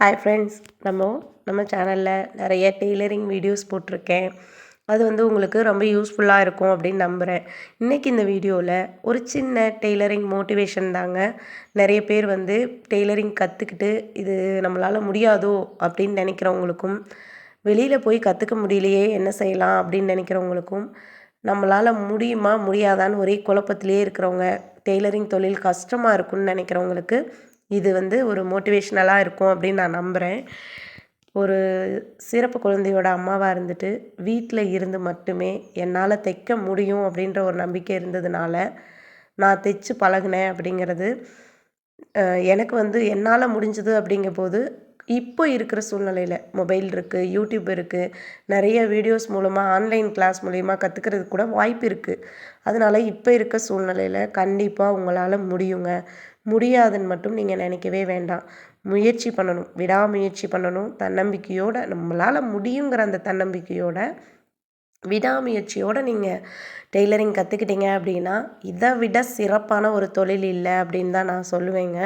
Hi friends நம்ம நம்ம சேனலில் நிறைய டெய்லரிங் வீடியோஸ் போட்டிருக்கேன். அது வந்து உங்களுக்கு ரொம்ப யூஸ்ஃபுல்லாக இருக்கும் அப்படின்னு நம்புகிறேன் இன்றைக்கி இந்த வீடியோவில் ஒரு சின்ன டெய்லரிங் மோட்டிவேஷன் தாங்க. நிறைய பேர் வந்து டெய்லரிங் கற்றுக்கிட்டு இது நம்மளால் முடியாதோ அப்படின்னு நினைக்கிறவங்களுக்கும் வெளியில் போய் கற்றுக்க முடியலையே என்ன செய்யலாம் அப்படின்னு நினைக்கிறவங்களுக்கும் நம்மளால் முடியுமா முடியாதான்னு ஒரே குழப்பத்திலே இருக்கிறவங்க டெய்லரிங் தொழில் கஷ்டமாக இருக்கும்னு நினைக்கிறவங்களுக்கு இது வந்து ஒரு மோட்டிவேஷ்னலாக இருக்கும் அப்படின்னு நான் நம்புகிறேன் ஒரு சிறப்பு குழந்தையோட அம்மாவாக இருந்துட்டு வீட்டில் இருந்து மட்டுமே என்னால் தைக்க முடியும் அப்படின்ற ஒரு நம்பிக்கை இருந்ததுனால நான் தைச்சு பழகினேன் அப்படிங்கிறது எனக்கு வந்து என்னால் முடிஞ்சது அப்படிங்கும்போது இப்போ இருக்கிற சூழ்நிலையில் மொபைல் இருக்குது யூடியூப் இருக்குது நிறைய வீடியோஸ் மூலமாக ஆன்லைன் கிளாஸ் மூலிமா கற்றுக்கிறதுக்கு கூட வாய்ப்பு இருக்குது அதனால் இப்போ இருக்க சூழ்நிலையில் கண்டிப்பாக உங்களால் முடியுங்க. முடியாதுன்னு மட்டும் நீங்கள் நினைக்கவே வேண்டாம். முயற்சி பண்ணணும். விடாமுயற்சி பண்ணணும். தன்னம்பிக்கையோடு நம்மளால் முடியுங்கிற அந்த தன்னம்பிக்கையோடு விடாமுயற்சியோடு நீங்கள் டெய்லரிங் கற்றுக்கிட்டீங்க அப்படின்னா இதை விட சிறப்பான ஒரு தொழில் இல்லை அப்படின்னு தான் நான் சொல்லுவேங்க.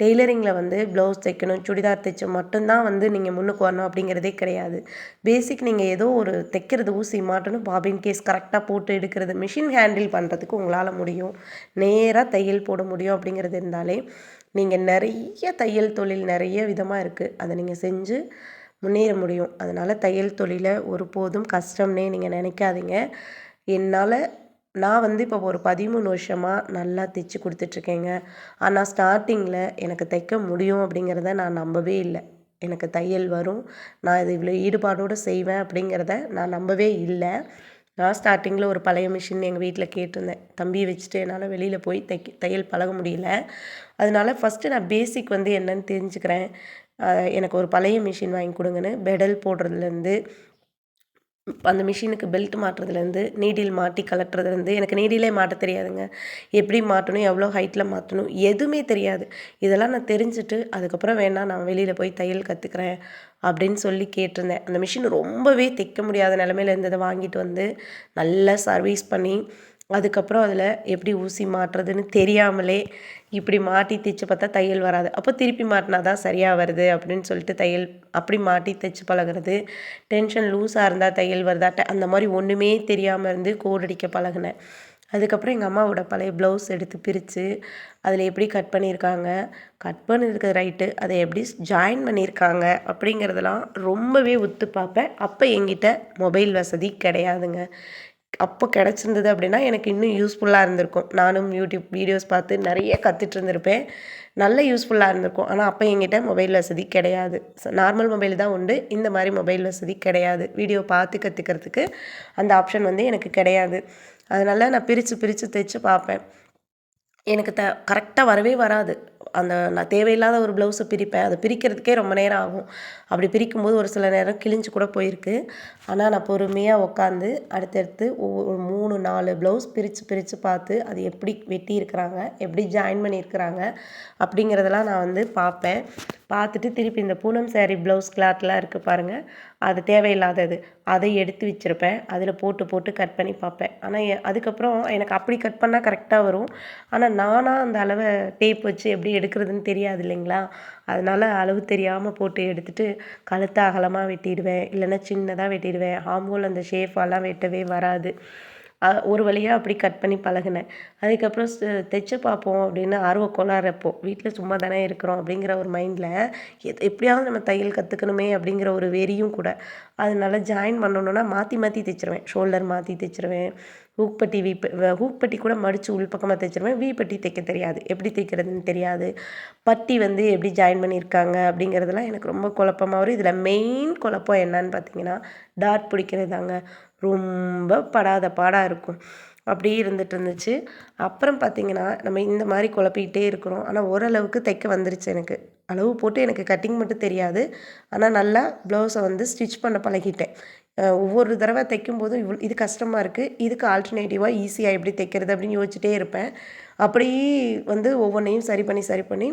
டெய்லரிங்கில் வந்து ப்ளவுஸ் தைக்கணும் சுடிதார் தைச்சு மட்டும்தான் வந்து நீங்கள் முன்னுக்கு வரணும் அப்படிங்கிறதே கிடையாது. பேசிக் நீங்கள் ஏதோ ஒரு தைக்கிறது ஊசி மாட்டணும் பாபின் கேஸ் கரெக்டாக போட்டு எடுக்கிறது மிஷின் ஹேண்டில் பண்ணுறதுக்கு உங்களால் முடியும். நேராக தையல் போட முடியும் அப்படிங்கிறது இருந்தாலே நீங்கள் நிறைய தையல் தொழில் நிறைய விதமாக இருக்குது அதை நீங்கள் செஞ்சு முன்னேற முடியும். அதனால் தையல் தொழிலை ஒருபோதும் கஷ்டம்னே நீங்கள் நினைக்காதீங்க. என்னால் நான் வந்து இப்போ ஒரு பதிமூணு வருஷமாக நல்லா தைச்சி கொடுத்துட்ருக்கேங்க. ஆனால் ஸ்டார்டிங்கில் எனக்கு தைக்க முடியும் அப்படிங்கிறத நான் நம்பவே இல்லை. எனக்கு தையல் வரும். நான் இது இவ்வளோ ஈடுபாடோடு செய்வேன் அப்படிங்கிறத நான் நம்பவே இல்லை. நான் ஸ்டார்டிங்கில் ஒரு பழைய மிஷின் எங்கள் வீட்டில் கேட்டிருந்தேன். தம்பியை வச்சுட்டு என்னால் வெளியில் போய் தைக்க தையல் பழக முடியல. அதனால ஃபஸ்ட்டு நான் பேசிக் வந்து என்னன்னு தெரிஞ்சுக்கிறேன். எனக்கு ஒரு பழைய மிஷின் வாங்கி கொடுங்கன்னு பெடல் போடுறதுலேருந்து அந்த மிஷினுக்கு பெல்ட் மாட்டுறதுலேருந்து நீடில் மாட்டி கலட்டுறதுலேருந்து எனக்கு நீடிலே மாட்ட தெரியாதுங்க. எப்படி மாட்டணும் எவ்வளோ ஹைட்டில் மாற்றணும் எதுவுமே தெரியாது. இதெல்லாம் நான் தெரிஞ்சுட்டு அதுக்கப்புறம் வேணால் நான் வெளியில் போய் தையல் கற்றுக்குறேன் அப்படின்னு சொல்லி கேட்டிருந்தேன். அந்த மிஷின் ரொம்பவே தைக்க முடியாத நிலமையில இருந்ததை வாங்கிட்டு வந்து நல்லா சர்வீஸ் பண்ணி அதுக்கப்புறம் அதில் எப்படி ஊசி மாட்டுறதுன்னு தெரியாமலே இப்படி மாட்டி தைச்சு பார்த்தா தையல் வராது. அப்போ திருப்பி மாட்டினா தான் சரியாக வருது அப்படின்னு சொல்லிட்டு தையல் அப்படி மாட்டி தைச்சு பழகிறது. டென்ஷன் லூஸாக இருந்தால் தையல் வருதாட்ட அந்த மாதிரி ஒன்றுமே தெரியாமல் இருந்து கோடடிக்க பழகினேன். அதுக்கப்புறம் எங்கள் அம்மாவோட பழைய ப்ளவுஸ் எடுத்து பிரித்து அதில் எப்படி கட் பண்ணியிருக்காங்க? கட் பண்ணியிருக்கிறது ரைட்டு அதை எப்படி ஜாயின் பண்ணியிருக்காங்க? அப்படிங்கிறதெல்லாம் ரொம்பவே ஒத்து பார்ப்பேன். அப்போ எங்கிட்ட மொபைல் வசதி கிடையாதுங்க. அப்போ கிடச்சிருந்தது அப்படின்னா எனக்கு இன்னும் யூஸ்ஃபுல்லாக இருந்திருக்கும். நானும் யூடியூப் வீடியோஸ் பார்த்து நிறைய கற்றுட்டு இருந்திருப்பேன். நல்ல யூஸ்ஃபுல்லாக இருந்திருக்கும். ஆனால் அப்போ என்கிட்ட மொபைல் வசதி கிடையாது. நார்மல் மொபைல் தான் உண்டு. இந்த மாதிரி மொபைல் வசதி கிடையாது. வீடியோ பார்த்து கற்றுக்கிறதுக்கு அந்த ஆப்ஷன் வந்து எனக்கு கிடையாது. அதனால் நான் பிரித்து பிரித்து தைச்சு பார்ப்பேன். எனக்கு த கரெக்டாக வரவே வராது. அந்த நான் தேவையில்லாத ஒரு ப்ளவுஸை பிரிப்பேன். அதை பிரிக்கிறதுக்கே ரொம்ப நேரம் ஆகும். அப்படி பிரிக்கும்போது ஒரு சில நேரம் கிழிஞ்சு கூட போயிருக்கு. ஆனால் நான் பொறுமையாக உட்காந்து அடுத்தடுத்து ஒரு மூணு நாலு ப்ளவுஸ் பிரித்து பிரித்து பார்த்து அது எப்படி வெட்டி இருக்கிறாங்க எப்படி ஜாயின் பண்ணியிருக்கிறாங்க அப்படிங்கிறதெல்லாம் நான் வந்து பார்ப்பேன். பார்த்துட்டு திருப்பி இந்த பூனம் சேரீ ப்ளவுஸ் கிளாத்லாம் இருக்குது பாருங்கள் அது தேவையில்லாதது. அதை எடுத்து வச்சுருப்பேன். அதில் போட்டு போட்டு கட் பண்ணி பார்ப்பேன். ஆனால் அதுக்கப்புறம் எனக்கு அப்படி கட் பண்ணால் கரெக்டாக வரும். ஆனால் நானாக அந்த அளவை டேப் வச்சு எப்படி எடுக்கிறதுன்னு தெரியாது இல்லைங்களா? அதனால் அளவு தெரியாமல் போட்டு எடுத்துகிட்டு கழுத்தை அகலமாக வெட்டிடுவேன். இல்லைன்னா சின்னதாக வெட்டிடுவேன். ஆம்பூல் அந்த ஷேஃபாலாம் வெட்டவே வராது. ஒரு வழியாக அப்படி கட் பண்ணி பழகினேன். அதுக்கப்புறம் தைச்சு பார்ப்போம் அப்படின்னு ஆர்வ கோளாறு அப்போ வீட்டில் சும்மா தானே இருக்கிறோம் அப்படிங்கிற ஒரு மைண்டில் எத் எப்படியாவது நம்ம தையல் கற்றுக்கணுமே அப்படிங்கிற ஒரு வெறியும் கூட அதனால ஜாயின் பண்ணணுன்னா மாற்றி மாற்றி தைச்சிருவேன். ஷோல்டர் மாற்றி தைச்சிருவேன். ஹூக்பட்டி வீ ஹூக்பட்டி கூட மடித்து உள்பக்கமாக தைச்சிருவேன் வீப்பட்டி தைக்க தெரியாது. எப்படி தைக்கிறதுன்னு தெரியாது. பட்டி வந்து எப்படி ஜாயின் பண்ணியிருக்காங்க அப்படிங்கிறதுலாம் எனக்கு ரொம்ப குழப்பமாக வரும். இதில் மெயின் குழப்பம் என்னன்னு பார்த்தீங்கன்னா டாட் பிடிக்கிறது தாங்க ரொம்ப படாத பாடாக இருக்கும். அப்படியே இருந்துட்டு இருந்துச்சு. அப்புறம் பார்த்திங்கன்னா நம்ம இந்த மாதிரி குழப்பிக்கிட்டே இருக்கிறோம். ஆனால் ஓரளவுக்கு தைக்க வந்துருச்சு எனக்கு. அளவு போட்டு எனக்கு கட்டிங் மட்டும் தெரியாது. ஆனால் நல்லா ப்ளவுஸை வந்து ஸ்டிச் பண்ண பழகிட்டேன். ஒவ்வொரு தடவை தைக்கும் போதும் இவ்வளோ இது கஷ்டமாக இருக்குது இதுக்கு ஆல்டர்னேட்டிவாக ஈஸியாக எப்படி தைக்கிறது அப்படின்னு யோசிச்சுட்டே இருப்பேன். அப்படி வந்து ஒவ்வொன்றையும் சரி பண்ணி சரி பண்ணி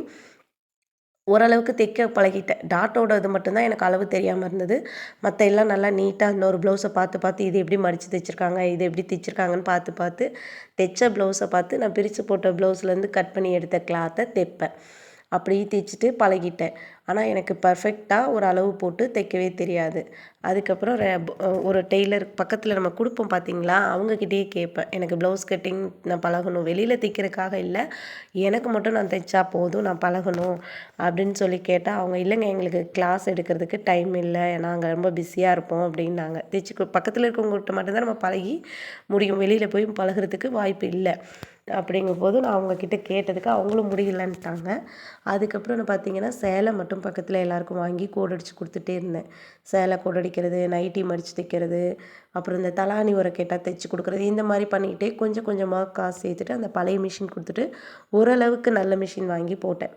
ஓரளவுக்கு தைக்க பழகிட்டேன். டாட்டோட இது மட்டும்தான் எனக்கு அளவு தெரியாமல் இருந்தது. மற்ற எல்லாம் நல்லா நீட்டாக இன்னொரு ப்ளவுஸை பார்த்து பார்த்து இது எப்படி மடித்து தைச்சிருக்காங்க இது எப்படி தைச்சிருக்காங்கன்னு பார்த்து பார்த்து தைச்ச ப்ளவுஸை பார்த்து நான் பிரித்து போட்ட ப்ளவுஸ்லேருந்து கட் பண்ணி எடுத்த கிளாத்தை தைப்பேன். அப்படியே தைச்சிட்டு பழகிட்டேன். ஆனால் எனக்கு பர்ஃபெக்டாக ஒரு அளவு போட்டு தைக்கவே தெரியாது. அதுக்கப்புறம் ஒரு டெய்லர் பக்கத்தில் நம்ம கொடுப்போம் பார்த்தீங்களா அவங்கக்கிட்டேயே கேட்பேன். எனக்கு ப்ளவுஸ் கட்டிங் நான் பழகணும். வெளியில் தைக்கிறதுக்காக இல்லை. எனக்கு மட்டும் நான் தைச்சா போதும் நான் பழகணும் அப்படின்னு சொல்லி கேட்டால் அவங்க இல்லைங்க எங்களுக்கு கிளாஸ் எடுக்கிறதுக்கு டைம் இல்லை. நாங்கள் ரொம்ப பிஸியாக இருப்போம் அப்படின்னாங்க. தைச்சி பக்கத்தில் இருக்கவங்ககிட்ட மட்டும்தான் நம்ம பழகி முடியும். வெளியில் போய் பழகிறதுக்கு வாய்ப்பு இல்லை. அப்படிங்கும்போது நான் அவங்கக்கிட்ட கேட்டதுக்கு அவங்களும் முடியலன்ட்டாங்க. அதுக்கப்புறம் பார்த்தீங்கன்னா சேலை மட்டும் பக்கத்தில் எல்லாருக்கும் வாங்கி கோடடிச்சு அடித்து கொடுத்துட்டே இருந்தேன். சேலை கோடடிக்கிறது நைட்டி மடித்து தைக்கிறது அப்புறம் இந்த தலாணி உரை கேட்டால் தைச்சி கொடுக்குறது இந்த மாதிரி பண்ணிக்கிட்டே கொஞ்சம் கொஞ்சமாக காசு சேர்த்துட்டு அந்த பழைய மிஷின் கொடுத்துட்டு ஓரளவுக்கு நல்ல மிஷின் வாங்கி போட்டேன்.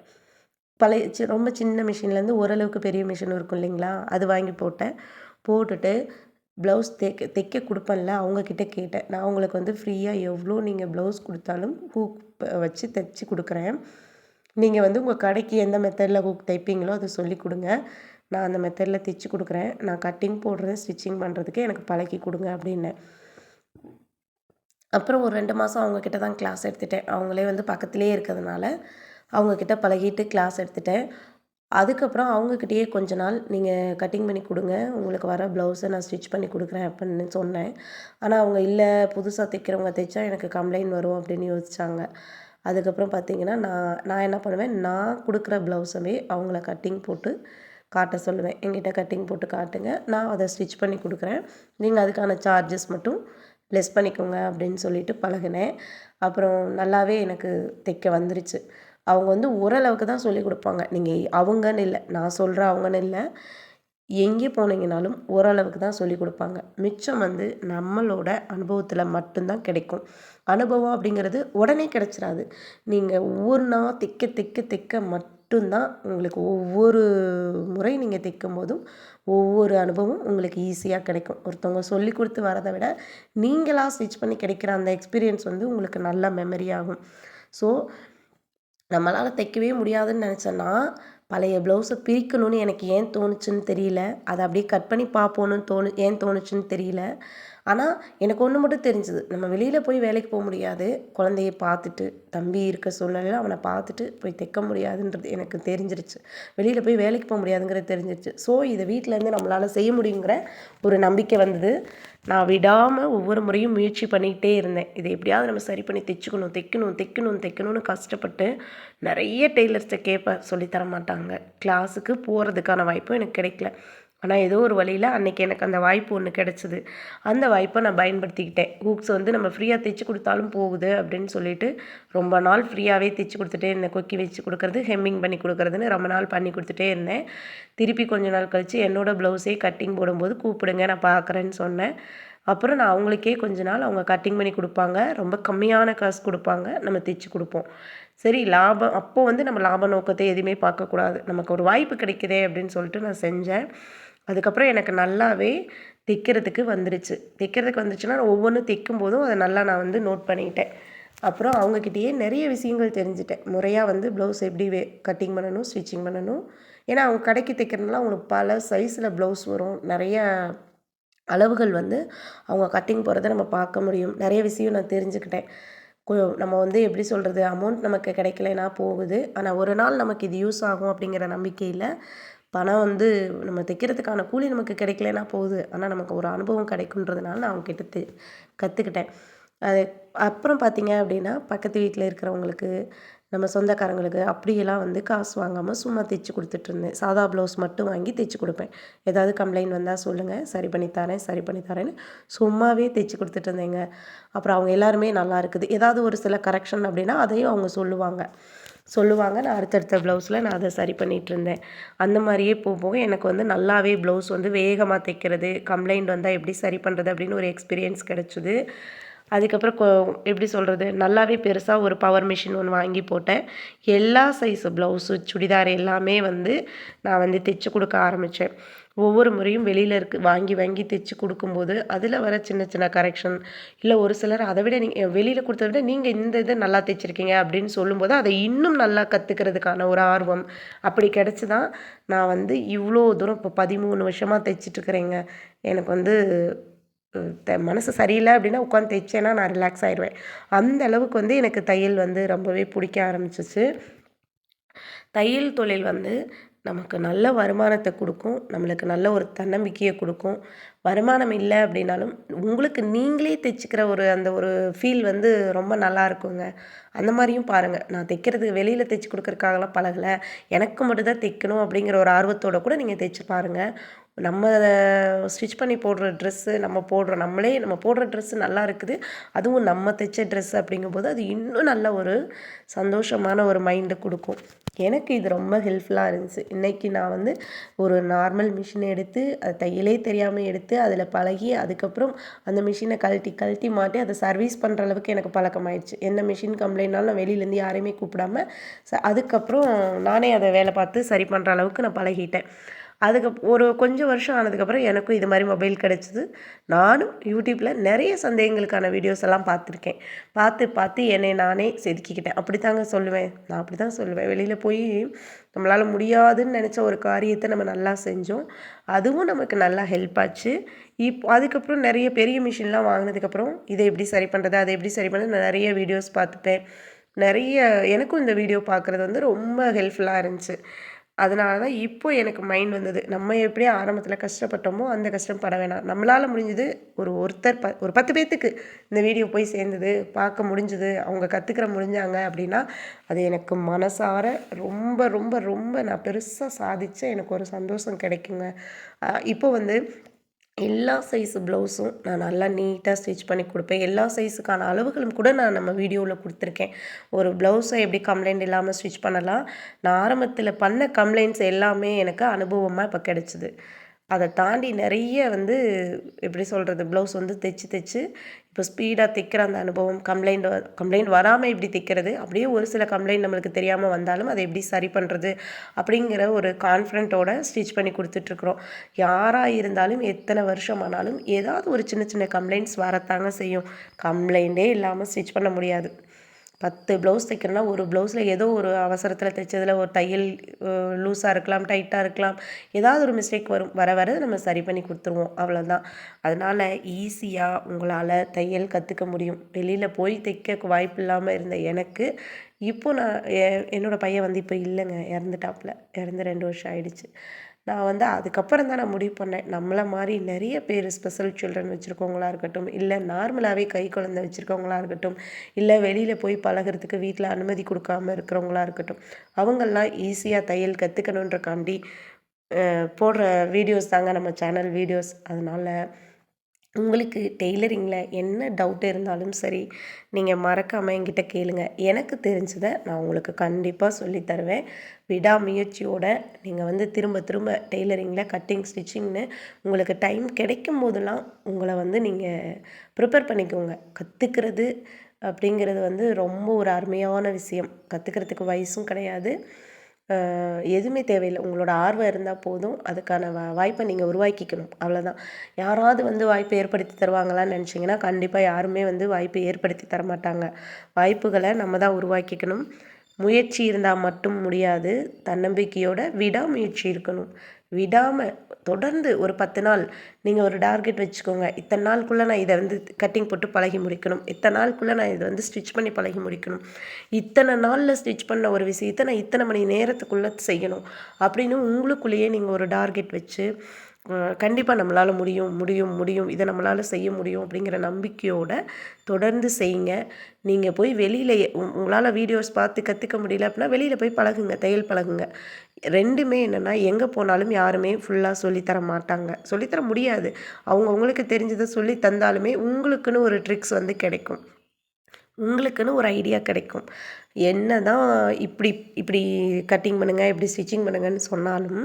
பழைய சி ரொம்ப சின்ன மிஷின்லேருந்து ஓரளவுக்கு பெரிய மிஷின் இருக்கும் இல்லைங்களா அது வாங்கி போட்டேன். போட்டுட்டு ப்ளவுஸ் தைக்க தைக்க கொடுப்பேன்ல அவங்கக்கிட்ட கேட்டேன். நான் உங்களுக்கு வந்து ஃப்ரீயாக எவ்வளோ நீங்கள் ப்ளவுஸ் கொடுத்தாலும் ஹூக் வச்சு தைச்சி கொடுக்குறேன். நீங்கள் வந்து உங்கள் கடைக்கு எந்த மெத்தடில் ஹூக் தைப்பீங்களோ அதை சொல்லி கொடுங்க. நான் அந்த மெத்தடில் தைச்சி கொடுக்குறேன். நான் கட்டிங் போடுறது ஸ்டிச்சிங் பண்ணுறதுக்கு எனக்கு பழக்கி கொடுங்க அப்படின்னேன் அப்புறம் ஒரு ரெண்டு மாதம் அவங்கக்கிட்ட தான் கிளாஸ் எடுத்துட்டேன். அவங்களே வந்து பக்கத்துலேயே இருக்கிறதுனால அவங்கக்கிட்ட பழகிட்டு கிளாஸ் எடுத்துட்டேன். அதுக்கப்புறம் அவங்கக்கிட்டேயே கொஞ்ச நாள் நீங்கள் கட்டிங் பண்ணி கொடுங்க. உங்களுக்கு வர ப்ளவுஸை நான் ஸ்டிச் பண்ணி கொடுக்குறேன் அப்படின்னு சொன்னேன். ஆனால் அவங்க இல்லை புதுசாக தைக்கிறவங்க தைச்சா எனக்கு கம்ப்ளைண்ட் வரும் அப்படின்னு யோசிச்சாங்க. அதுக்கப்புறம் பார்த்தீங்கன்னா நான் நான் என்ன பண்ணுவேன்? நான் கொடுக்குற ப்ளவுஸவே அவங்கள கட்டிங் போட்டு காட்ட சொல்லுவேன். எங்கிட்ட கட்டிங் போட்டு காட்டுங்க. நான் அதை ஸ்டிச் பண்ணி கொடுக்குறேன். நீங்கள் அதுக்கான சார்ஜஸ் மட்டும் லெஸ் பண்ணிக்கோங்க அப்படின்னு சொல்லிட்டு பழகினேன். அப்புறம் நல்லாவே எனக்கு தைக்க வந்துருச்சு. அவங்க வந்து ஓரளவுக்கு தான் சொல்லிக் கொடுப்பாங்க. நீங்கள் அவங்கன்னு இல்லை நான் சொல்கிற அவங்கன்னு இல்லை எங்கே போனீங்கனாலும் ஓரளவுக்கு தான் சொல்லிக் கொடுப்பாங்க. மிச்சம் வந்து நம்மளோட அனுபவத்தில் மட்டும்தான் கிடைக்கும். அனுபவம் அப்படிங்கிறது உடனே கிடச்சிடாது நீங்கள் ஒவ்வொரு நாள் தைக்க தைக்க தைக்க மட்டும்தான் உங்களுக்கு ஒவ்வொரு முறை நீங்கள் தைக்கும் போதும் ஒவ்வொரு அனுபவம் உங்களுக்கு ஈஸியாக கிடைக்கும். ஒருத்தவங்க சொல்லி கொடுத்து வரதை விட நீங்களாக ஸ்டிச் பண்ணி கிடைக்கிற அந்த எக்ஸ்பீரியன்ஸ் வந்து உங்களுக்கு நல்ல மெமரி ஆகும். ஸோ நம்மளால் தைக்கவே முடியாதுன்னு நினச்சேன்னா பழைய ப்ளவுஸை பிரிக்கணும்னு எனக்கு ஏன் தோணுச்சுன்னு தெரியல. அதை அப்படியே கட் பண்ணி பார்ப்போன்னு தோணு ஏன் தோணுச்சுன்னு தெரியல. ஆனால் எனக்கு ஒன்று மட்டும் தெரிஞ்சுது. நம்ம வெளியில் போய் வேலைக்கு போக முடியாது. குழந்தைய பார்த்துட்டு தம்பி இருக்க சூழ்நிலையில் அவனை பார்த்துட்டு போய் தைக்க முடியாதுன்றது எனக்கு தெரிஞ்சிருச்சு. வெளியில் போய் வேலைக்கு போக முடியாதுங்கிறது தெரிஞ்சிருச்சு. ஸோ இதை வீட்டிலேருந்து நம்மளால் செய்ய முடியுங்கிற ஒரு நம்பிக்கை வந்தது. நான் விடாமல் ஒவ்வொரு முறையும் முயற்சி பண்ணிக்கிட்டே இருந்தேன். இதை எப்படியாவது நம்ம சரி பண்ணி தைச்சிக்கணும் தைக்கணும் தைக்கணும் தைக்கணும்னு கஷ்டப்பட்டு நிறைய டெய்லர்ஸ்ட்டை கேட்பேன் சொல்லித்தர மாட்டாங்க. கிளாஸுக்கு போகிறதுக்கான வாய்ப்பும் எனக்கு கிடைக்கல. ஆனால் ஏதோ ஒரு வழியில் அன்றைக்கி எனக்கு அந்த வாய்ப்பு ஒன்று கிடச்சிது. அந்த வாய்ப்பை நான் பயன்படுத்திக்கிட்டேன். ஹூக்ஸ் வந்து நம்ம ஃப்ரீயாக தைச்சி கொடுத்தாலும் போகுது அப்படின்னு சொல்லிட்டு ரொம்ப நாள் ஃப்ரீயாகவே தைச்சி கொடுத்துட்டே இருந்தேன். கொக்கி வச்சு கொடுக்குறது ஹெம்மிங் பண்ணி கொடுக்குறதுன்னு ரொம்ப நாள் பண்ணி கொடுத்துட்டே இருந்தேன். திருப்பி கொஞ்ச நாள் கழித்து என்னோடய ப்ளவுஸே கட்டிங் போடும்போது கூப்பிடுங்க நான் பார்க்குறேன்னு சொன்னேன். அப்புறம் நான் அவங்களுக்கே கொஞ்ச நாள் அவங்க கட்டிங் பண்ணி கொடுப்பாங்க. ரொம்ப கம்மியான காசு கொடுப்பாங்க. நம்ம தைச்சி கொடுப்போம். சரி லாபம் அப்போது வந்து நம்ம லாப நோக்கத்தை எதுவுமே பார்க்கக்கூடாது. நமக்கு ஒரு வாய்ப்பு கிடைக்குதே அப்படின்னு சொல்லிட்டு நான் செஞ்சேன். அதுக்கப்புறம் எனக்கு நல்லாவே தைக்கிறதுக்கு வந்துருச்சு. தைக்கிறதுக்கு வந்துச்சுன்னா நான் ஒவ்வொன்றும் தைக்கும் போதும் அதை நல்லா நான் வந்து நோட் பண்ணிக்கிட்டேன். அப்புறம் அவங்கக்கிட்டேயே நிறைய விஷயங்கள் தெரிஞ்சுட்டேன். முறையாக வந்து ப்ளவுஸ் எப்படி வே கட்டிங் பண்ணணும் ஸ்டிச்சிங் பண்ணணும். ஏன்னா அவங்க கடைக்கு தைக்கிறதுனால அவங்களுக்கு பல சைஸில் ப்ளவுஸ் வரும். நிறைய அளவுகள் வந்து அவங்க கட்டிங் போகிறத நம்ம பார்க்க முடியும். நிறைய விஷயம் நான் தெரிஞ்சுக்கிட்டேன். நம்ம வந்து எப்படி சொல்கிறது அமௌண்ட் நமக்கு கிடைக்கலனா போகுது. ஆனால் ஒரு நாள் நமக்கு இது யூஸ் ஆகும் அப்படிங்கிற நம்பிக்கையில் பணம் வந்து நம்ம தைக்கிறதுக்கான கூலி நமக்கு கிடைக்கலனா போகுது. ஆனால் நமக்கு ஒரு அனுபவம் கிடைக்குன்றதுனால நான் அவங்கக்கிட்ட தெ கற்றுக்கிட்டேன் அது அப்புறம் பார்த்தீங்க அப்படின்னா பக்கத்து வீட்டில் இருக்கிறவங்களுக்கு நம்ம சொந்தக்காரங்களுக்கு அப்படியெல்லாம் வந்து காசு வாங்காமல் சும்மா தைச்சி கொடுத்துட்ருந்தேன். சாதா ப்ளவுஸ் மட்டும் வாங்கி தைச்சி கொடுப்பேன். ஏதாவது கம்ப்ளைண்ட் வந்தால் சொல்லுங்கள் சரி பண்ணி தரேன் சரி பண்ணி தரேன்னு சும்மாவே தைச்சி கொடுத்துட்டு இருந்தேங்க அப்புறம் அவங்க எல்லாருமே நல்லா இருக்குது. ஏதாவது ஒரு சில கரெக்ஷன் அப்படின்னா அதையும் அவங்க சொல்லுவாங்க. சொல்லுவாங்க. நான் அடுத்தடுத்த ப்ளவுஸில் நான் அதை சரி பண்ணிகிட்டு இருந்தேன். அந்த மாதிரியே போக போக எனக்கு வந்து நல்லாவே ப்ளவுஸ் வந்து வேகமாக தைக்கிறது கம்ப்ளைண்ட் வந்தால் எப்படி சரி பண்ணுறது அப்படின்னு ஒரு எக்ஸ்பீரியன்ஸ் கிடச்சிது. அதுக்கப்புறம் கொ எப்படி சொல்கிறது நல்லாவே பெருசாக ஒரு பவர் மிஷின் ஒன்று வாங்கி போட்டேன். எல்லா சைஸு ப்ளவுஸு சுடிதார் எல்லாமே வந்து நான் வந்து தைச்சி கொடுக்க ஆரம்பித்தேன் ஒவ்வொரு முறையும் வெளியில் இருக்கு வாங்கி வாங்கி தைச்சி கொடுக்கும்போது அதில் வர சின்ன சின்ன கரெக்ஷன் இல்லை ஒரு சிலர் அதை விட நீங்கள் வெளியில் கொடுத்தத விட நீங்கள் இந்த இதை நல்லா தைச்சிருக்கீங்க அப்படின்னு சொல்லும்போது அதை இன்னும் நல்லா கற்றுக்கிறதுக்கான ஒரு ஆர்வம் அப்படி கிடச்சி தான் நான் வந்து இவ்வளோ தூரம் இப்போ பதிமூணு வருஷமாக தைச்சிட்ருக்குறேங்க எனக்கு வந்து மனசு சரியில்லை அப்படின்னா உட்காந்து தைச்சேன்னா நான் ரிலாக்ஸ் ஆயிடுவேன் அந்த அளவுக்கு வந்து எனக்கு தையல் வந்து ரொம்பவே பிடிக்க ஆரம்பிச்சிச்சு. தையல் தொழில் வந்து நமக்கு நல்ல வருமானத்தை கொடுக்கும் நம்மளுக்கு நல்ல ஒரு தன்னம்பிக்கையை கொடுக்கும். வருமானம் இல்லை அப்படின்னாலும் உங்களுக்கு நீங்களே தைச்சிக்கிற ஒரு அந்த ஒரு ஃபீல் வந்து ரொம்ப நல்லா இருக்குங்க. அந்த மாதிரியும் பாருங்கள் நான் தைக்கிறதுக்கு வெளியில் தைச்சி கொடுக்குறக்காகலாம் பழகலை. எனக்கு மட்டும் தான் தைக்கணும் அப்படிங்கிற ஒரு ஆர்வத்தோட கூட நீங்கள் தைச்சி பாருங்கள் நம்ம ஸ்டிச் பண்ணி போடுற ட்ரெஸ்ஸு நம்ம போடுற நம்மளே நம்ம போடுற ட்ரெஸ்ஸு நல்லா இருக்குது. அதுவும் நம்ம தைச்ச ட்ரெஸ் அப்படிங்கும்போது அது இன்னும் நல்ல ஒரு சந்தோஷமான ஒரு மைண்டை கொடுக்கும். எனக்கு இது ரொம்ப ஹெல்ப்ஃபுல்லாக இருந்துச்சு. இன்றைக்கி நான் வந்து ஒரு நார்மல் மிஷினை எடுத்து அது தையலே தெரியாமல் எடுத்து அதில் பழகி அதுக்கப்புறம் அந்த மிஷினை கழட்டி கழட்டி மாட்டி அதை சர்வீஸ் பண்ணுற அளவுக்கு எனக்கு பழக்கமாயிடுச்சு. என்ன மிஷின் கம்ப்ளைண்ட்னாலும் நான் வெளியிலேருந்து யாரையுமே கூப்பிடாம ச அதுக்கப்புறம் நானே அதை வேலை பார்த்து சரி பண்ணுற அளவுக்கு நான் பழகிட்டேன். அதுக்கு ஒரு கொஞ்சம் வருஷம் ஆனதுக்கப்புறம் எனக்கும் இது மாதிரி மொபைல் கிடச்சிது. நானும் யூடியூப்பில் நிறைய சந்தேகங்களுக்கான வீடியோஸ் எல்லாம் பார்த்துருக்கேன். பார்த்து பார்த்து என்னை நானே செதுக்கிக்கிட்டேன். அப்படி தாங்க சொல்லுவேன். நான் அப்படி தான் சொல்லுவேன். வெளியில் போய் நம்மளால் முடியாதுன்னு நினச்ச ஒரு காரியத்தை நம்ம நல்லா செஞ்சோம். அதுவும் நமக்கு நல்லா ஹெல்ப் ஆச்சு. இப்போ அதுக்கப்புறம் நிறைய பெரிய மிஷின்லாம் வாங்கினதுக்கப்புறம் இதை எப்படி சரி பண்ணுறது அதை எப்படி சரி பண்ணுறது நான் நிறைய வீடியோஸ் பார்த்துப்பேன். நிறைய எனக்கும் இந்த வீடியோ பார்க்குறது வந்து ரொம்ப ஹெல்ப்ஃபுல்லாக இருந்துச்சு. அதனால தான் இப்போ எனக்கு மைண்ட் வந்தது. நம்ம எப்படி ஆரம்பத்தில் கஷ்டப்பட்டோமோ அந்த கஷ்டம் பட வேணாம். நம்மளால் முடிஞ்சது ஒரு ஒருத்தர் ப ஒரு பத்து பேர்த்துக்கு இந்த வீடியோ போய் சேர்ந்தது பார்க்க முடிஞ்சது அவங்க கற்றுக்கிற முடிஞ்சாங்க அப்படின்னா அது எனக்கு மனசார ரொம்ப ரொம்ப ரொம்ப நான் பெருசாக சாதித்த எனக்கு ஒரு சந்தோஷம் கிடைக்குங்க. இப்போ வந்து எல்லா சைஸு ப்ளவுஸும் நான் நல்லா நீட்டாக ஸ்டிச் பண்ணி கொடுப்பேன். எல்லா சைஸுக்கான அளவுகளும் கூட நான் நம்ம வீடியோவில் கொடுத்துருக்கேன். ஒரு ப்ளவுஸை எப்படி கம்ப்ளைண்ட் இல்லாமல் ஸ்டிச் பண்ணலாம்? நான் ஆரம்பத்தில் பண்ண கம்ப்ளைண்ட்ஸ் எல்லாமே எனக்கு அனுபவமாக இப்போ கிடச்சிது. அதை தாண்டி நிறைய வந்து எப்படி சொல்கிறது ப்ளவுஸ் வந்து தைச்சி தைச்சி இப்போ ஸ்பீடாக தைக்கிற அந்த அனுபவம் கம்ப்ளைண்ட் கம்ப்ளைண்ட் வராமல் எப்படி தைக்கிறது அப்படியே ஒரு சில கம்ப்ளைண்ட் நம்மளுக்கு தெரியாமல் வந்தாலும் அதை எப்படி சரி பண்ணுறது அப்படிங்கிற ஒரு கான்ஃபிடென்ட்டோட ஸ்டிச் பண்ணி கொடுத்துட்ருக்குறோம். யாராக இருந்தாலும் எத்தனை வருஷம் ஆனாலும் ஏதாவது ஒரு சின்ன சின்ன கம்ப்ளைண்ட்ஸ் வரத்தாங்க செய்யும். கம்ப்ளைண்டே இல்லாமல் ஸ்டிச் பண்ண முடியாது. பத்து ப்ளவுஸ் தைக்கிறோன்னா ஒரு ப்ளவுஸில் ஏதோ ஒரு அவசரத்தில் தைச்சதில் ஒரு தையல் லூஸாக இருக்கலாம் டைட்டாக இருக்கலாம். ஏதாவது ஒரு மிஸ்டேக் வரும். வர வர நம்ம சரி பண்ணி கொடுத்துருவோம். அவ்வளோதான் அதனால் ஈஸியாக உங்களால் தையல் கற்றுக்க முடியும். வெளியில் போய் தைக்க வாய்ப்பு இல்லாமல் இருந்த எனக்கு இப்போ நான் என்னோடய பையன் வந்து இப்போ இல்லைங்க. இறந்துட்டாப்புல. இறந்து ரெண்டு வருஷம் ஆயிடுச்சு. நான் வந்து அதுக்கப்புறம் தான் நான் முடிவு பண்ணேன். நம்மளை மாதிரி நிறைய பேர் ஸ்பெஷல் சில்ட்ரன் வச்சுருக்கவங்களா இருக்கட்டும் இல்லை நார்மலாகவே கை குழந்தை வச்சுருக்கவங்களா இருக்கட்டும் இல்லை வெளியில் போய் பழகிறதுக்கு வீட்டில் அனுமதி கொடுக்காம இருக்கிறவங்களா இருக்கட்டும் அவங்கெல்லாம் ஈஸியாக தையல் கற்றுக்கணுன்றக்காண்டி போடுற வீடியோஸ் தாங்க நம்ம சேனல் வீடியோஸ் அதனால் உங்களுக்கு டெய்லரிங்கில் என்ன டவுட் இருந்தாலும் சரி நீங்கள் மறக்காமல் என்கிட்ட கேளுங்க. எனக்கு தெரிஞ்சதை நான் உங்களுக்கு கண்டிப்பாக சொல்லித்தருவேன் விடாமுயற்சியோட நீங்கள் வந்து திரும்ப திரும்ப டெய்லரிங்கில் கட்டிங் ஸ்டிச்சிங்னு உங்களுக்கு டைம் கிடைக்கும் போதெல்லாம் உங்களை வந்து நீங்கள் ப்ரிப்பேர் பண்ணிக்கோங்க. கற்றுக்கிறது அப்படிங்கிறது வந்து ரொம்ப ஒரு அருமையான விஷயம். கற்றுக்கிறதுக்கு வயசும் கிடையாது. எதுவுமே தேவையில்லை. உங்களோட ஆர்வம் இருந்தால் போதும். அதுக்கான வ வாய்ப்பை நீங்கள் உருவாக்கிக்கணும். அவ்வளோதான் யாராவது வந்து வாய்ப்பை ஏற்படுத்தி தருவாங்களான்னு நினச்சிங்கன்னா கண்டிப்பாக யாருமே வந்து வாய்ப்பை ஏற்படுத்தி தர மாட்டாங்க. வாய்ப்புகளை நம்ம தான் உருவாக்கிக்கணும். முயற்சி இருந்தால் மட்டும் முடியாது. தன்னம்பிக்கையோட விடாமுயற்சி இருக்கணும். விடாமல் தொடர்ந்து ஒரு பத்து நாள் நீங்கள் ஒரு டார்கெட் வச்சுக்கோங்க. இத்தனை நாளுக்குள்ளே நான் இதை வந்து கட்டிங் போட்டு பழகி முடிக்கணும். இத்தனை நாளுக்குள்ளே நான் இதை வந்து ஸ்டிச் பண்ணி பழகி முடிக்கணும். இத்தனை நாளில் ஸ்டிச் பண்ண ஒரு விஷயத்தை நான் இத்தனை மணி நேரத்துக்குள்ளே செய்யணும். அப்படின்னு உங்களுக்குள்ளேயே நீங்கள் ஒரு டார்கெட் வச்சு கண்டிப்பாக நம்மளால் முடியும் முடியும் முடியும். இதை நம்மளால் செய்ய முடியும் அப்படிங்கிற நம்பிக்கையோட தொடர்ந்து செய்யுங்க. நீங்கள் போய் வெளியில் உங்களால் வீடியோஸ் பார்த்து கற்றுக்க முடியல அப்படின்னா வெளியில் போய் பழகுங்க தையல் பழகுங்க. ரெண்டுமே என்னென்னா எங்கே போனாலும் யாருமே ஃபுல்லாக சொல்லித்தர மாட்டாங்க. சொல்லித்தர முடியாது. அவங்க உங்களுக்கு தெரிஞ்சதை சொல்லி தந்தாலுமே உங்களுக்குன்னு ஒரு ட்ரிக்ஸ் வந்து கிடைக்கும். உங்களுக்குன்னு ஒரு ஐடியா கிடைக்கும். என்ன தான் இப்படி இப்படி கட்டிங் பண்ணுங்கள் இப்படி ஸ்டிச்சிங் பண்ணுங்கன்னு சொன்னாலும்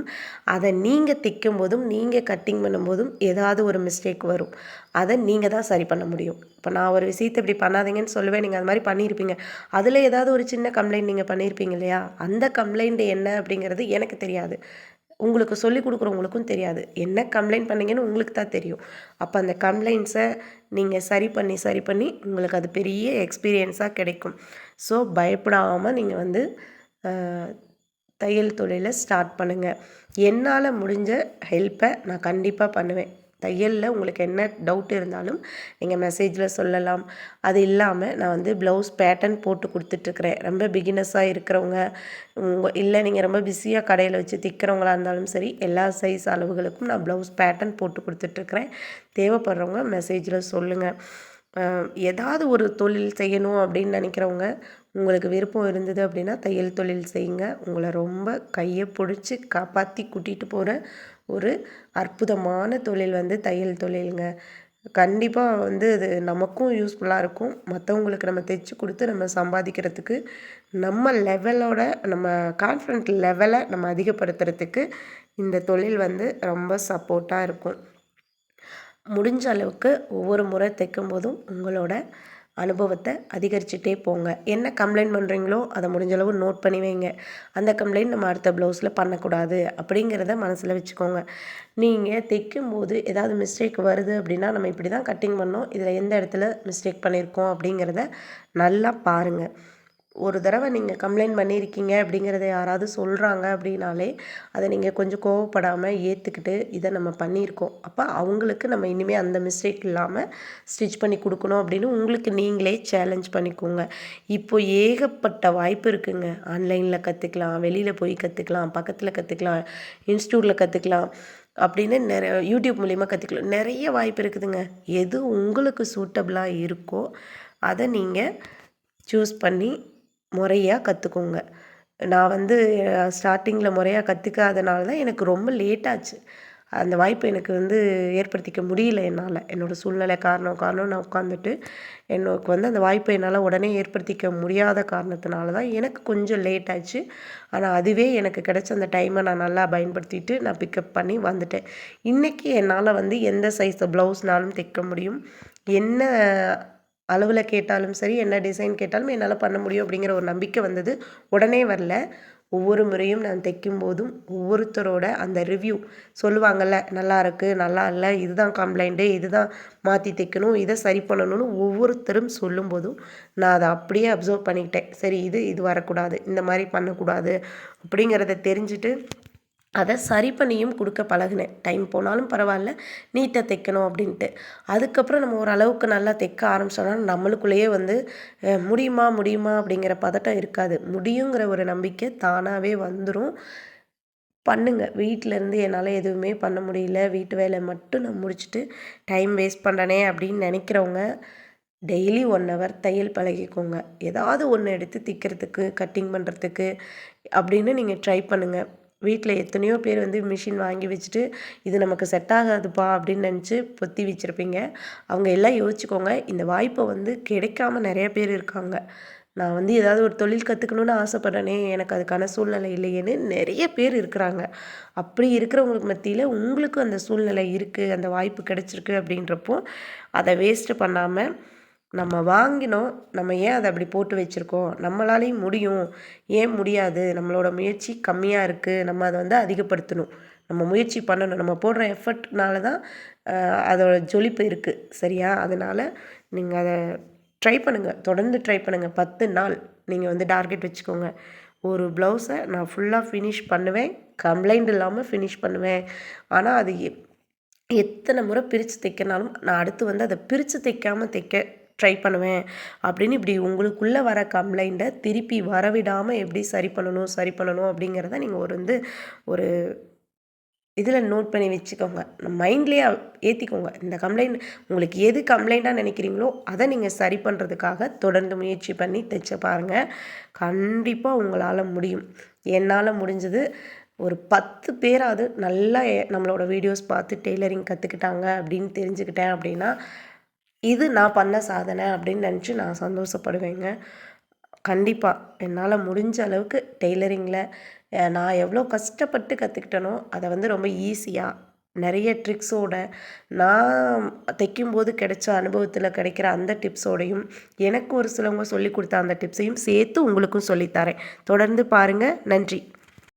அதை நீங்கள் தைக்கும் போதும் நீங்கள் கட்டிங் பண்ணும்போதும் ஏதாவது ஒரு மிஸ்டேக் வரும். அதை நீங்கள் தான் சரி பண்ண முடியும். இப்போ நான் ஒரு விஷயத்தை இப்படி பண்ணாதீங்கன்னு சொல்லுவேன். நீங்கள் அது மாதிரி பண்ணியிருப்பீங்க. அதில் ஏதாவது ஒரு சின்ன கம்ப்ளைண்ட் நீங்கள் பண்ணியிருப்பீங்க இல்லையா? அந்த கம்ப்ளைண்ட் என்ன அப்படிங்கிறது எனக்கு தெரியாது. உங்களுக்கு சொல்லி கொடுக்குறவங்களுக்கும் தெரியாது. என்ன கம்ப்ளைண்ட் பண்ணீங்கன்னு உங்களுக்கு தான் தெரியும். அப்போ அந்த கம்ப்ளைண்ட்ஸை நீங்கள் சரி பண்ணி சரி பண்ணி உங்களுக்கு அது பெரிய எக்ஸ்பீரியன்ஸாக கிடைக்கும். ஸோ பயப்படாமல் நீங்கள் வந்து தையல் தொழிலை ஸ்டார்ட் பண்ணுங்கள் என்னால் முடிஞ்ச ஹெல்ப்பை நான் கண்டிப்பாக பண்ணுவேன். தையலில் உங்களுக்கு என்ன டவுட் இருந்தாலும் நீங்கள் மெசேஜில் சொல்லலாம். அது இல்லாமல் நான் வந்து ப்ளவுஸ் பேட்டர்ன் போட்டு கொடுத்துட்ருக்குறேன். ரொம்ப பிகினஸாக இருக்கிறவங்க உங்கள் இல்லை நீங்கள் ரொம்ப பிஸியாக கடையில் வச்சு தைக்கிறவங்களா இருந்தாலும் சரி எல்லா சைஸ் அளவுகளுக்கும் நான் ப்ளவுஸ் பேட்டர்ன் போட்டு கொடுத்துட்ருக்குறேன். தேவைப்படுறவங்க மெசேஜில் சொல்லுங்கள் ஏதாவது ஒரு தொழில் செய்யணும் அப்படின்னு நினைக்கிறவங்க உங்களுக்கு விருப்பம் இருந்தது அப்படின்னா தையல் தொழில் செய்யுங்க. உங்களை ரொம்ப கையை பிடிச்சி காப்பாற்றி கூட்டிகிட்டு போகிற ஒரு அற்புதமான தொழில் வந்து தையல் தொழிலுங்க. கண்டிப்பாக வந்து அது நமக்கும் யூஸ்ஃபுல்லாக இருக்கும். மற்றவங்களுக்கு நம்ம தைச்சி கொடுத்து நம்ம சம்பாதிக்கிறதுக்கு நம்ம லெவலோட நம்ம கான்ஃபிடென்ட் லெவலை நம்ம அதிகப்படுத்துறதுக்கு இந்த தொழில் வந்து ரொம்ப சப்போர்ட்டாக இருக்கும். முடிஞ்ச அளவுக்கு ஒவ்வொரு முறை தைக்கும் போதும் உங்களோட அனுபவத்தை அதிகரிச்சுட்டே போங்க. என்ன கம்ப்ளைண்ட் பண்ணுறீங்களோ அதை முடிஞ்சளவு நோட் பண்ணி வைங்க. அந்த கம்ப்ளைண்ட் நம்ம அடுத்த ப்ளவுஸில் பண்ணக்கூடாது அப்படிங்கிறத மனசில் வச்சுக்கோங்க. நீங்கள் தைக்கும்போது ஏதாவது மிஸ்டேக் வருது அப்படின்னா நம்ம இப்படி தான் கட்டிங் பண்ணோம். இதில் எந்த இடத்துல மிஸ்டேக் பண்ணியிருக்கோம் அப்படிங்கிறத நல்லா பாருங்கள் ஒரு தடவை நீங்கள் கம்ப்ளைண்ட் பண்ணியிருக்கீங்க அப்படிங்கிறத யாராவது சொல்கிறாங்க அப்படின்னாலே அதை நீங்கள் கொஞ்சம் கோவப்படாமல் ஏற்றுக்கிட்டு இதை நம்ம பண்ணியிருக்கோம். அப்போ அவங்களுக்கு நம்ம இனிமேல் அந்த மிஸ்டேக் இல்லாமல் ஸ்டிச் பண்ணி கொடுக்கணும் அப்படின்னு உங்களுக்கு நீங்களே சேலஞ்ச் பண்ணிக்கோங்க. இப்போ ஏகப்பட்ட வாய்ப்பு இருக்குங்க. ஆன்லைனில் கற்றுக்கலாம் வெளியில் போய் கற்றுக்கலாம் பக்கத்தில் கற்றுக்கலாம் இன்ஸ்டியூட்டில் கற்றுக்கலாம் அப்படின்னு நிறைய யூடியூப் மூலிமா கற்றுக்கலாம் நிறைய வாய்ப்பு இருக்குதுங்க. எது உங்களுக்கு சூட்டபிளாக இருக்கோ அதை நீங்கள் சூஸ் பண்ணி முறையாக கற்றுக்கோங்க நான் வந்து ஸ்டார்டிங்கில் முறையாக கற்றுக்காதனால தான் எனக்கு ரொம்ப லேட்டாச்சு அந்த வாய்ப்பு எனக்கு வந்து ஏற்படுத்திக்க முடியல என்னால். என்னோடய சூழ்நிலை காரணம் காரணம் நான் உட்காந்துட்டு எனக்கு வந்து அந்த வாய்ப்பை என்னால் உடனே ஏற்படுத்திக்க முடியாத காரணத்தினால தான் எனக்கு கொஞ்சம் லேட் ஆச்சு. ஆனால் அதுவே எனக்கு கிடைச்ச அந்த டைமை நான் நல்லா பயன்படுத்திட்டு நான் பிக்கப் பண்ணி வந்துட்டேன். இன்றைக்கி என்னால் வந்து எந்த சைஸ் ப்ளவுஸ்னாலும் தைக்க முடியும். என்ன அளவில் கேட்டாலும் சரி என்ன டிசைன் கேட்டாலும் என்னால் பண்ண முடியும் அப்படிங்கிற ஒரு நம்பிக்கை வந்தது. உடனே வரல. ஒவ்வொரு முறையும் நான் தைக்கும் போதும் ஒவ்வொருத்தரோட அந்த ரிவ்யூ சொல்லுவாங்கள்ல நல்லா இருக்குது நல்லா இல்லை இதுதான் கம்ப்ளைண்ட்டு இதுதான் மாற்றி தைக்கணும் இதை சரி பண்ணணும்னு ஒவ்வொருத்தரும் சொல்லும்போதும் நான் அதை அப்படியே அப்சர்வ் பண்ணிக்கிட்டேன். சரி இது இது வரக்கூடாது இந்த மாதிரி பண்ணக்கூடாது அப்படிங்கிறத தெரிஞ்சுட்டு அதை சரி பண்ணியும் கொடுக்க பழகினேன். டைம் போனாலும் பரவாயில்ல நீட்டாக தைக்கணும் அப்படின்ட்டு. அதுக்கப்புறம் நம்ம ஓரளவுக்கு நல்லா தைக்க ஆரம்பிச்சோன்னா நம்மளுக்குள்ளேயே வந்து முடியுமா முடியுமா அப்படிங்கிற பதட்டம் இருக்காது. முடியுங்கிற ஒரு நம்பிக்கை தானாகவே வந்துடும் பண்ணுங்க. வீட்டிலேருந்து என்னால் எதுவுமே பண்ண முடியல. வீட்டு வேலை மட்டும் நான் முடிச்சுட்டு டைம் வேஸ்ட் பண்ணுறனே அப்படின்னு நினைக்கிறவங்க டெய்லி ஒன் ஹவர் தையல் பழகிக்கோங்க. ஏதாவது ஒன்று எடுத்து தைக்கிறதுக்கு கட்டிங் பண்ணுறதுக்கு அப்படின்னு நீங்கள் ட்ரை பண்ணுங்கள் வீட்டில் எத்தனையோ பேர் வந்து மிஷின் வாங்கி வச்சுட்டு இது நமக்கு செட் ஆகாதுப்பா அப்படின்னு நினச்சி பொத்தி வச்சுருப்பீங்க. அவங்க எல்லாம் யோசிச்சுக்கோங்க இந்த வாய்ப்பை வந்து கிடைக்காம நிறைய பேர் இருக்காங்க. நான் வந்து ஏதாவது ஒரு தொழில் கற்றுக்கணுன்னு ஆசைப்பட்றேனே எனக்கு அதுக்கான சூழ்நிலை இல்லையேன்னு நிறைய பேர் இருக்கிறாங்க. அப்படி இருக்கிறவங்களுக்கு மத்தியில் உங்களுக்கும் அந்த சூழ்நிலை இருக்குது அந்த வாய்ப்பு கிடச்சிருக்கு அப்படின்றப்போ அதை வேஸ்ட்டு பண்ணாமல் நம்ம வாங்கினோம் நம்ம ஏன் அதை அப்படி போட்டு வச்சுருக்கோம்? நம்மளாலேயும் முடியும். ஏன் முடியாது? நம்மளோட முயற்சி கம்மியாக இருக்குது நம்ம அதை வந்து அதிகப்படுத்தணும். நம்ம முயற்சி பண்ணணும். நம்ம போடுற எஃபர்ட்னால தான் அதோட ஜொலிப்பு இருக்குது சரியா? அதனால் நீங்கள் அதை ட்ரை பண்ணுங்கள் தொடர்ந்து ட்ரை பண்ணுங்கள் பத்து நாள் நீங்கள் வந்து டார்கெட் வச்சுக்கோங்க. ஒரு ப்ளவுஸை நான் ஃபுல்லாக ஃபினிஷ் பண்ணுவேன். கம்ப்ளைண்ட் இல்லாமல் ஃபினிஷ் பண்ணுவேன். ஆனால் அது எத்தனை முறை பிரித்து தைக்கனாலும் நான் அடுத்து வந்து அதை பிரித்து தைக்காமல் தைக்க ட்ரை பண்ணுவேன். அப்படின்னு இப்படி உங்களுக்குள்ளே வர கம்ப்ளைண்ட்டை திருப்பி வரவிடாமல் எப்படி சரி பண்ணணும் சரி பண்ணணும் அப்படிங்கிறத நீங்கள் ஒரு வந்து ஒரு இதில் நோட் பண்ணி வச்சுக்கோங்க. மைண்ட்லேயே ஏற்றிக்கோங்க இந்த கம்ப்ளைண்ட் உங்களுக்கு எது கம்ப்ளைண்ட்டாக நினைக்கிறீங்களோ அதை நீங்கள் சரி பண்ணுறதுக்காக தொடர்ந்து முயற்சி பண்ணி தைச்ச பாருங்கள் கண்டிப்பாக உங்களால் முடியும். என்னால் முடிஞ்சது ஒரு பத்து பேராவது நல்லா நம்மளோட வீடியோஸ் பார்த்து டெய்லரிங் கற்றுக்கிட்டாங்க அப்படின்னு தெரிஞ்சுக்கிட்டேன் அப்படின்னா இது நான் பண்ண சாதனை அப்படின்னு நினச்சி நான் சந்தோஷப்படுவேங்க. கண்டிப்பாக என்னால் முடிஞ்ச அளவுக்கு டெய்லரிங்கில் நான் எவ்வளோ கஷ்டப்பட்டு கற்றுக்கிட்டனோ அதை வந்து ரொம்ப ஈஸியாக நிறைய ட்ரிக்ஸோட நான் தைக்கும்போது கிடைச்ச அனுபவத்தில் கிடைக்கிற அந்த டிப்ஸோடையும் எனக்கு ஒரு சிலவங்க சொல்லி கொடுத்த அந்த டிப்ஸையும் சேர்த்து உங்களுக்கும் சொல்லித்தரேன் தொடர்ந்து பாருங்கள் நன்றி.